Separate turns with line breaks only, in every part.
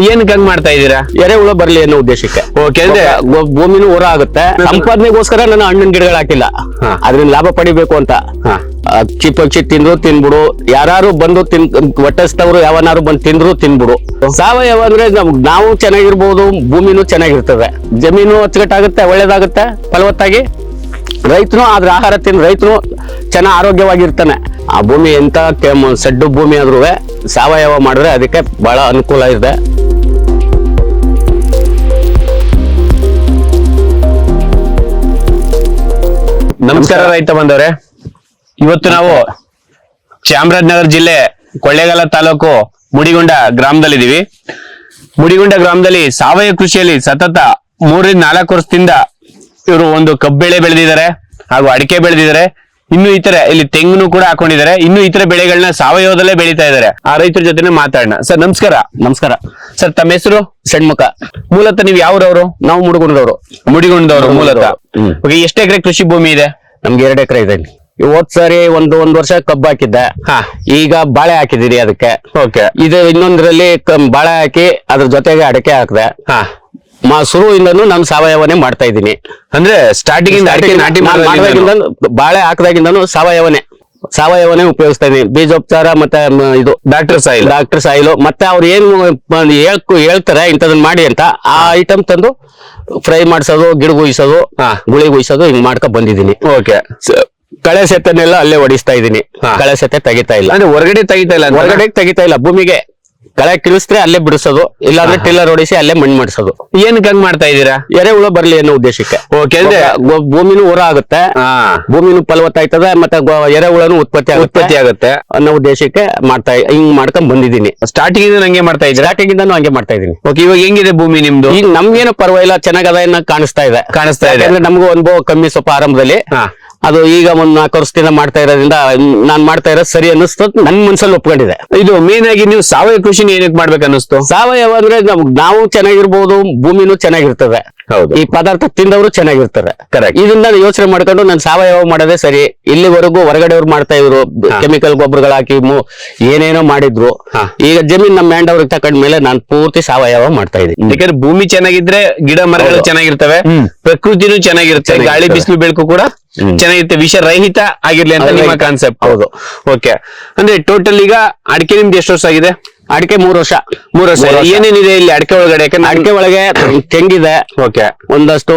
ಏನಕ್ಕೆ ಹಂಗ್ ಮಾಡ್ತಾ ಇದೀರಾ
ಎರೆಹುಳ ಬರ್ಲಿ ಅನ್ನೋ ಉದ್ದೇಶಕ್ಕೆ.
ಓಕೆ ಅಂದ್ರೆ
ಗೊ- ಭೂಮಿನೂ ಹೊರ ಆಗುತ್ತೆ. ಸಂಪಾದನೆಗೋಸ್ಕರ ನಾನು ಹಣ್ಣಿನ ಗಿಡಗಳು ಹಾಕಿಲ್ಲ.
ಹಾ.
ಅದ್ರಿಂದ ಲಾಭ ಪಡಿಬೇಕು ಅಂತ.
ಹಾ.
ಅಕ್ಕಿ ಪಕ್ಷಿ ತಿಂದ್ರು ತಿನ್ಬಿಡು. ಯಾರು ಬಂದು ತಿನ್ ಒಟ್ಟಸ್ತವ್ರು ಯಾವನಾರು ಬಂದು ತಿಂದ್ರು ತಿನ್ಬಿಡು. ಸಾವಯವ ಅಂದ್ರೆ ನಮ್ಗ್ ನಾವು ಚೆನ್ನಾಗಿರ್ಬೋದು ಭೂಮಿನೂ ಚೆನ್ನಾಗಿರ್ತದೆ. ಜಮೀನು ಅಚ್ಚುಕಟ್ಟಾಗುತ್ತೆ ಒಳ್ಳೇದಾಗುತ್ತೆ ಫಲವತ್ತಾಗಿ. ರೈತನು ಅದ್ರ ಆಹಾರ ತಿನ್ ರೈತನು ಚೆನ್ನಾಗಿ ಆರೋಗ್ಯವಾಗಿರ್ತಾನೆ. ಆ ಭೂಮಿ ಎಂತ ಕೆಮ್ಮ- ಸಡ್ಡು ಭೂಮಿ ಆದ್ರೂ ಸಾವಯವ ಮಾಡಿದ್ರೆ ಅದಕ್ಕೆ ಬಹಳ ಅನುಕೂಲ ಇದೆ.
ನಮಸ್ಕಾರ ರೈತ ಬಂದವ್ರೆ ಇವತ್ತು ನಾವು ಚಾಮರಾಜನಗರ ಜಿಲ್ಲೆ ಕೊಳ್ಳೇಗಾಲ ತಾಲೂಕು ಮುಡಿಗುಂಡ ಗ್ರಾಮದಲ್ಲಿದ್ದೀವಿ. ಮುಡಿಗುಂಡ ಗ್ರಾಮದಲ್ಲಿ ಸಾವಯವ ಕೃಷಿಯಲ್ಲಿ ಸತತ ಮೂರರಿಂದ ನಾಲ್ಕು ವರ್ಷದಿಂದ ಇವರು ಒಂದು ಕಬ್ಬು ಬೆಳೆ ಬೆಳೆದಿದ್ದಾರೆ ಹಾಗೂ ಅಡಿಕೆ ಬೆಳೆದಿದ್ದಾರೆ. ಇನ್ನು ಇತರೆ ಇಲ್ಲಿ ತೆಂಗನ್ನು ಕೂಡ ಹಾಕೊಂಡಿದ್ದಾರೆ. ಇನ್ನು ಇತರ ಬೆಳೆಗಳನ್ನ ಸಾವಯವದಲ್ಲೇ ಬೆಳೀತಾ ಇದ್ದಾರೆ. ಆ ರೈತರ ಜೊತೆ ಮಾತಾಡೋಣ. ಸರ್ ನಮಸ್ಕಾರ.
ನಮಸ್ಕಾರ.
ಸರ್ ತಮ್ಮ ಹೆಸರು?
ಷಣ್ಮುಖ.
ಮೂಲತಃ ನೀವು ಯಾವ್ರವ್ರು?
ನಾವು ಮುಡಿಗೊಂಡವ್ರು.
ಮುಡಿಗೊಂಡವ್ರು ಮೂಲತಃ. ಓಕೆ ಎಷ್ಟು ಎಕರೆ ಕೃಷಿ ಭೂಮಿ ಇದೆ?
ನಮ್ಗೆ ಎರಡು ಎಕರೆ ಇದೆ ಹೋದ್ ಸಾರಿ ಒಂದು ಒಂದ್ ವರ್ಷ ಕಬ್ಬು ಹಾಕಿದ್ದೆ.
ಹಾ.
ಈಗ ಬಾಳೆ ಹಾಕಿದಿರಿ ಅದಕ್ಕೆ.
ಓಕೆ.
ಇದು ಇನ್ನೊಂದ್ರಲ್ಲಿ ಬಾಳೆ ಹಾಕಿ ಅದ್ರ ಜೊತೆಗೆ ಅಡಕೆ ಹಾಕಿದೆ.
ಹಾ.
ಮಾ ಶುರುವಿಂದನೂ ನಾನು ಸಾವಯವನೇ ಮಾಡ್ತಾ ಇದ್ದೀನಿ.
ಅಂದ್ರೆ ಸ್ಟಾರ್ಟಿಂಗ್ ಇಂದ ಅಡಿಕೆ ನಾಟಿ
ನಾನ್ ಬಾಳೆ ಹಾಕದಾಗಿಂದನೂ ಸಾವಯವನೇ. ಸಾವಯವನೇ ಉಪಯೋಗಿಸ್ತಾ ಇದೀನಿ ಬೀಜೋಪಚಾರ ಮತ್ತೆ ಮ- ಇದು
ಡಾಕ್ಟರ್ ಸಾಯಿಲ್.
Doctor soil. ಮತ್ತೆ ಅವ್ರು ಏನು ಮ- ಹೇಳ್ಕು ಹೇಳ್ತಾರೆ ಇಂಥದನ್ನ ಮಾಡಿ ಅಂತ ಆ ಐಟಮ್ ತಂದು ಫ್ರೈ ಮಾಡಿಸೋದು ಗಿಡ ಉಯಿಸೋದು
ಹಾ.
ಗುಳಿ ಗುಯಿಸೋದು ಹಿಂಗ್ ಮಾಡ್ಕೊಂಡ್ ಬಂದಿದ್ದೀನಿ.
ಓಕೆ.
ಸ- ಕಳೆ ಸೆತ್ತನ್ನೆಲ್ಲ ಅಲ್ಲೇ ಹೊಡಿಸ್ತಾ ಇದೀನಿ
ಹಾ.
ಕಳೆ ಸೆತ್ತೆ ತೆಗಿತಾ ಇಲ್ಲ.
ಅಂದ್ರೆ ಹೊರಗಡೆ ತೆಗಿತಾ ಇಲ್ಲ ಅಂತ?
ಹೊರಗಡೆ ತೆಗಿತಾ ಇಲ್ಲ. ಭೂಮಿಗೆ ಕಳೆ ಕಿಳಿಸಿದ್ರೆ ಅಲ್ಲೇ ಬಿಡಿಸೋದು ಇಲ್ಲಾಂದ್ರೆ ಟಿಲ್ಲರ್ ಹೊಡಿಸಿ ಅಲ್ಲೇ ಮಣ್ಣು ಮಾಡಿಸೋದು.
ಏನ್ ಹಂಗ್ ಮಾಡ್ತಾ ಇದ್ದೀರಾ?
ಎರೆಹುಳ ಬರ್ಲಿ ಅನ್ನೋ ಉದ್ದೇಶಕ್ಕೆ.
ಓಕೆ ಅಂದ್ರೆ
ಗೊ- ಭೂಮಿನೂ ಹೊರ ಆಗುತ್ತೆ. ಭೂಮಿನೂ ಫಲವತ್ತಾಯ್ತದೆ ಮತ್ತೆ ಗೊ- ಎರೆಹುಳನು ಉತ್ಪತ್ತಿ ಆಗುತ್ತೆ
ಉತ್ಪತ್ತಿ ಆಗುತ್ತೆ.
ಅನ್ನೋ ಉದ್ದೇಶಕ್ಕೆ ಮಾಡ್ತಾ ಹಿಂಗ್ ಮಾಡ್ಕೊಂಡ್ ಬಂದಿದ್ದೀನಿ.
ಸ್ಟಾರ್ಟಿಂಗ್ ಇಂದ ನಂಗೆ ಮಾಡ್ತಾ ಇದ್ದೀರಾ?
ಸ್ಟಾರ್ಟಿಂಗ್ ಇಂದಾನು ಹಂಗೆ ಮಾಡ್ತಾ ಇದೀನಿ
ಓಕೆ ಇವಾಗ ಹೆಂಗಿದೆ ಭೂಮಿ ನಿಮ್ದು?
ಈಗ ನಮ್ಗೇನು ಪರವಾಗಿಲ್ಲ ಚೆನ್ನಾಗದ ಏನ ಕಾಣಿಸ್ತಾ ಇದೆ.
ಕಾಣಿಸ್ತಾ ಇದೆ.
ಯಾಕಂದ್ರೆ ನಮಗೂ ಅನುಭವ ಕಮ್ಮಿ ಸ್ವಲ್ಪ ಆರಂಭದಲ್ಲಿ.
ಹಾ.
ಅದು ಈಗ ಒಂದು ನಾಲ್ಕು ವರ್ಷದಿಂದ ಮಾಡ್ತಾ ಇರೋದ್ರಿಂದ ನಾನ್ ಮಾಡ್ತಾ ಇರೋದು ಸರಿ ಅನ್ನಿಸ್ತು ನನ್ ಮನ್ಸಲ್ಲಿ ಒಪ್ಕೊಂಡಿದೆ.
ಇದು ಮೇನ್ ಆಗಿ ನೀವು ಸಾವಯವ ಕೃಷಿನ ಏನಕ್ಕೆ ಮಾಡ್ಬೇಕು ಅನ್ನಿಸ್ತು?
ಸಾವಯವ ಅಂದ್ರೆ ನಮ್ಗ್ ನಾವು ಚೆನ್ನಾಗಿರ್ಬೋದು ಭೂಮಿನೂ ಚೆನ್ನಾಗಿರ್ತದೆ.
ಹೌದು.
ಈ ಪದಾರ್ಥ ತಿಂದವರು ಚೆನ್ನಾಗಿರ್ತಾರೆ
ಕರೆಕ್ಟ್
ಇದನ್ನ ಯೋಚನೆ ಮಾಡ್ಕೊಂಡು ನಾನು ಸಾವಯವ ಮಾಡೋದೇ ಸರಿ ಇಲ್ಲಿವರೆಗೂ ಹೊರಗಡೆಯವ್ರು ಮಾಡ್ತಾ ಇದ್ರು ಕೆಮಿಕಲ್ ಗೊಬ್ಬರಗಳು ಹಾಕಿ ಏನೇನೋ ಮಾಡಿದ್ರು. ಈಗ ಜಮೀನ್ ನಮ್ಮ ಮ್ಯಾಂಡ್ ಅವ್ರಿಗೆ ತಕೊಂಡ್ಮೇಲೆ ನಾನು ಪೂರ್ತಿ ಸಾವಯವ ಮಾಡ್ತಾ ಇದ್ದೀನಿ.
ಯಾಕಂದ್ರೆ ಭೂಮಿ ಚೆನ್ನಾಗಿದ್ರೆ ಗಿಡ ಮರಗಳು. ಚೆನ್ನಾಗಿರ್ತವೆ. ಪ್ರಕೃತಿನೂ ಚೆನ್ನಾಗಿರುತ್ತೆ. ಗಾಳಿ ಬಿಸಿಲು ಬೆಳಕು ಕೂಡ. ಚೆನ್ನಾಗಿರುತ್ತೆ. ವಿಷ ರಹಿತ ಆಗಿರ್ಲಿ ಅಂತ ನಿಮ್ಮ ಕಾನ್ಸೆಪ್ಟ್
ಹೌದು.
ಓಕೆ ಅಂದ್ರೆ ಟೋಟಲ್ ಈಗ ಅಡಿಕೆ ನಿಮ್ದು ಎಷ್ಟು ವರ್ಷ ಆಗಿದೆ?
ಅಡಿಕೆ ಮೂರು ವರ್ಷ.
ಮೂರ್ ವರ್ಷ. ಏನೇನಿದೆ ಇಲ್ಲಿ ಅಡಿಕೆ ಒಳಗಡೆ? ಯಾಕಂದ್ರೆ
ಅಡಿಕೆ ಒಳಗೆ ತೆಂಗಿದೆ.
ಓಕೆ
ಒಂದಷ್ಟು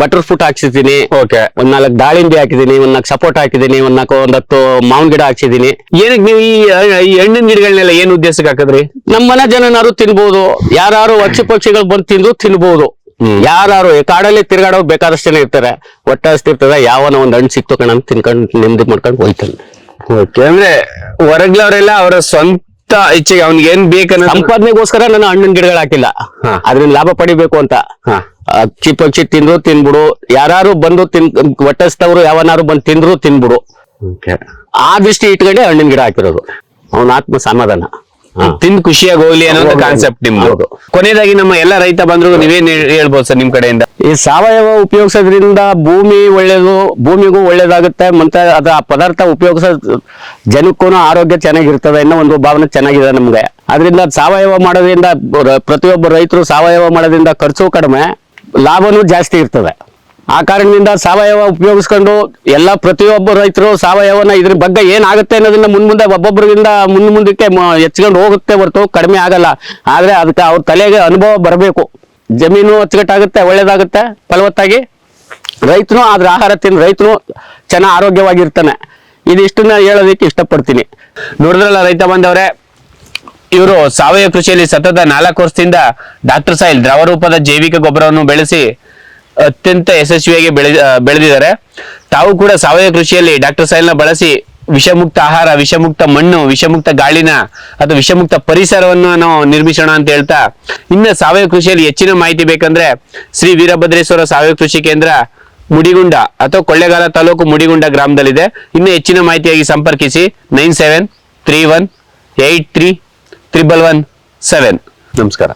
ಬಟರ್ ಫ್ರೂಟ್ ಹಾಕ್ಸಿದ್ದೀನಿ.
ಓಕೆ
ಒಂದ್ ನಾಲ್ಕು ದಾಳಿಂಬೆ ಹಾಕಿದೀನಿ ಒಂದ್ ನಾಲ್ಕು ಸಪೋರ್ಟ್ ಹಾಕಿದೀನಿ ಒಂದ್ ನಾಲ್ಕು ಒಂದತ್ತು ಮಾವಿನ ಗಿಡ ಹಾಕ್ಸಿದೀನಿ
ಏನಕ್ಕೆ ನೀವು ಈ ಹಣ್ಣಿನ ಗಿಡಗಳನ್ನೆಲ್ಲ ಏನ್ ಉದ್ದೇಶಕ್ಕೆ ಹಾಕಿದ್ರಿ?
ನಮ್ಮ ಮನೆ ಜನನಾರು ತಿನ್ಬಹುದು ಯಾರು ಹಚ್ಚಿ ಪಕ್ಷಿಗಳು ಬಂದು ತಿಂದು ತಿನ್ಬೋದು. ಯಾರು ಕಾಡಲ್ಲಿ ತಿರ್ಗಾಡೋ ಬೇಕಾದಷ್ಟು ಜನ ಇರ್ತಾರೆ. ಹೊಟ್ಟೆ ಹಸ್ತಿರ್ತದ ಯಾವನ ಒಂದ್ ಹಣ್ಣು ಸಿಕ್ತು ಕಣ ಅಂತ ತಿನ್ಕೊಂಡು ನೆಮ್ಮದಿ ಮಾಡ್ಕೊಂಡು ಹೋಯ್ತಾನೆ.
ಓಕೆ ಅಂದ್ರೆ ಹೊರಗ್ಲವರೆಲ್ಲ ಅವರ ಸ್ವಂತ ಇಚ್ಛೆಗೆ ಅವ್ನಿಗೆ ಏನ್ ಬೇಕನ್ನ
ಸಂಪಾದನೆಗೋಸ್ಕರ ನಾನು ಹಣ್ಣಿನ ಗಿಡಗಳು ಹಾಕಿಲ್ಲ. ಅದ್ರಿಂದ ಲಾಭ ಪಡಿಬೇಕು ಅಂತ. ಹಚ್ಚಿ ಪಕ್ಷಿ ತಿಂದ್ರು ತಿನ್ಬಿಡು. ಯಾರು ಬಂದು ತಿನ್ ಹೊಟ್ಟೆಸ್ತವ್ರು ಯಾವನಾರು ಬಂದು ತಿಂದ್ರು ತಿನ್ಬಿಡು. ಆ ದೃಷ್ಟಿ ಇಟ್ಕೊಂಡೆ ಹಣ್ಣಿನ ಗಿಡ ಹಾಕಿರೋದು. ಅವನ ಆತ್ಮ ಸಮಾಧಾನ.
ತಿಂದು ಖುಷಿಯಾಗಿ ಹೋಗ್ಲಿ ಅನ್ನೋ
ಒಂದು
ಕಾನ್ಸೆಪ್ಟ್ ನಿಮ್ದು. ಕೊನೆಯದಾಗಿ ನಮ್ಮ ಎಲ್ಲ ರೈತ ಬಂದ್ರು ನೀವೇನ್ ಹೇಳ್- ಹೇಳ್ಬೋದು ಸರ್ ನಿಮ್ ಕಡೆಯಿಂದ.
ಈ ಸಾವಯವ ಉಪಯೋಗಿಸೋದ್ರಿಂದ ಭೂಮಿ ಒಳ್ಳೇದು ಭೂಮಿಗೂ ಒಳ್ಳೇದಾಗುತ್ತೆ ಮತ್ತೆ ಅದ ಪದಾರ್ಥ ಉಪಯೋಗಿಸೋ ಜನಕ್ಕೂ ಆರೋಗ್ಯ ಚೆನ್ನಾಗಿರ್ತದೆ ಅನ್ನೋ ಒಂದು ಭಾವನೆ ಚೆನ್ನಾಗಿದೆ ನಮ್ಗೆ. ಅದರಿಂದ ಸಾವಯವ ಮಾಡೋದ್ರಿಂದ ಪ್ರತಿಯೊಬ್ಬ ರೈತರು ಸಾವಯವ ಮಾಡೋದ್ರಿಂದ ಖರ್ಚು ಕಡಿಮೆ ಲಾಭನೂ ಜಾಸ್ತಿ ಇರ್ತದೆ. ಆ ಕಾರಣದಿಂದ ಸಾವಯವ ಉಪಯೋಗಿಸ್ಕೊಂಡು ಎಲ್ಲ ಪ್ರತಿಯೊಬ್ಬ ರೈತರು ಸಾವಯವನ ಇದ್ರ ಬಗ್ಗೆ ಏನಾಗುತ್ತೆ ಅನ್ನೋದನ್ನ ಮುಂದೆ ಒಬ್ಬೊಬ್ಬರಿಂದ ಮುಂದ್ ಮುಂದಕ್ಕೆ ಹೆಚ್ಚಿಕೊಂಡು ಹೋಗುತ್ತೆ ಹೊರತು ಕಡಿಮೆ ಆಗಲ್ಲ. ಆದ್ರೆ ಅದಕ್ಕೆ ಅವ್ರ ತಲೆಗೆ ಅನುಭವ ಬರಬೇಕು. ಜಮೀನು ಅಚ್ಚುಕಟ್ಟಾಗುತ್ತೆ, ಒಳ್ಳೇದಾಗುತ್ತೆ, ಫಲವತ್ತಾಗಿ. ರೈತನು ಅದ್ರ ಆಹಾರ ತಿಂದು ರೈತನು ಚೆನ್ನಾಗಿ ಆರೋಗ್ಯವಾಗಿರ್ತಾನೆ. ಇದಿಷ್ಟನ್ನ ಹೇಳೋದಕ್ಕೆ ಇಷ್ಟಪಡ್ತೀನಿ.
ನೋಡಿದ್ರಲ್ಲ ರೈತ ಬಂದವ್ರೆ, ಇವರು ಸಾವಯವ ಕೃಷಿಯಲ್ಲಿ ಸತತ ನಾಲ್ಕು ವರ್ಷದಿಂದ ಡಾಕ್ಟರ್ ಸಾಯಿಲ್ ದ್ರವ ರೂಪದ ಜೈವಿಕ ಗೊಬ್ಬರವನ್ನು ಬೆಳೆಸಿ ಅತ್ಯಂತ ಯಶಸ್ವಿಯಾಗಿ ಬೆಳೆ ಬೆಳೆದಿದ್ದಾರೆ. ತಾವು ಕೂಡ ಸಾವಯವ ಕೃಷಿಯಲ್ಲಿ ಡಾಕ್ಟರ್ ಸಾಯಿಲ್ನ ಬಳಸಿ ವಿಷಮುಕ್ತ ಆಹಾರ, ವಿಷಮುಕ್ತ ಮಣ್ಣು, ವಿಷಮುಕ್ತ ಗಾಳಿನ ಅಥವಾ ವಿಷಮುಕ್ತ ಪರಿಸರವನ್ನು ನಾವು ನಿರ್ಮಿಸೋಣ ಅಂತ ಹೇಳ್ತಾ ಇನ್ನು ಸಾವಯವ ಕೃಷಿಯಲ್ಲಿ ಹೆಚ್ಚಿನ ಮಾಹಿತಿ ಬೇಕಂದ್ರೆ ಶ್ರೀ ವೀರಭದ್ರೇಶ್ವರ ಸಾವಯವ ಕೃಷಿ ಕೇಂದ್ರ ಮುಡಿಗುಂಡ ಅಥವಾ ಕೊಳ್ಳೇಗಾಲ ತಾಲೂಕು ಮುಡಿಗುಂಡ ಗ್ರಾಮದಲ್ಲಿದೆ. ಇನ್ನು ಹೆಚ್ಚಿನ ಮಾಹಿತಿಯಾಗಿ ಸಂಪರ್ಕಿಸಿ nine seven three one eight three triple one seven. ನಮಸ್ಕಾರ.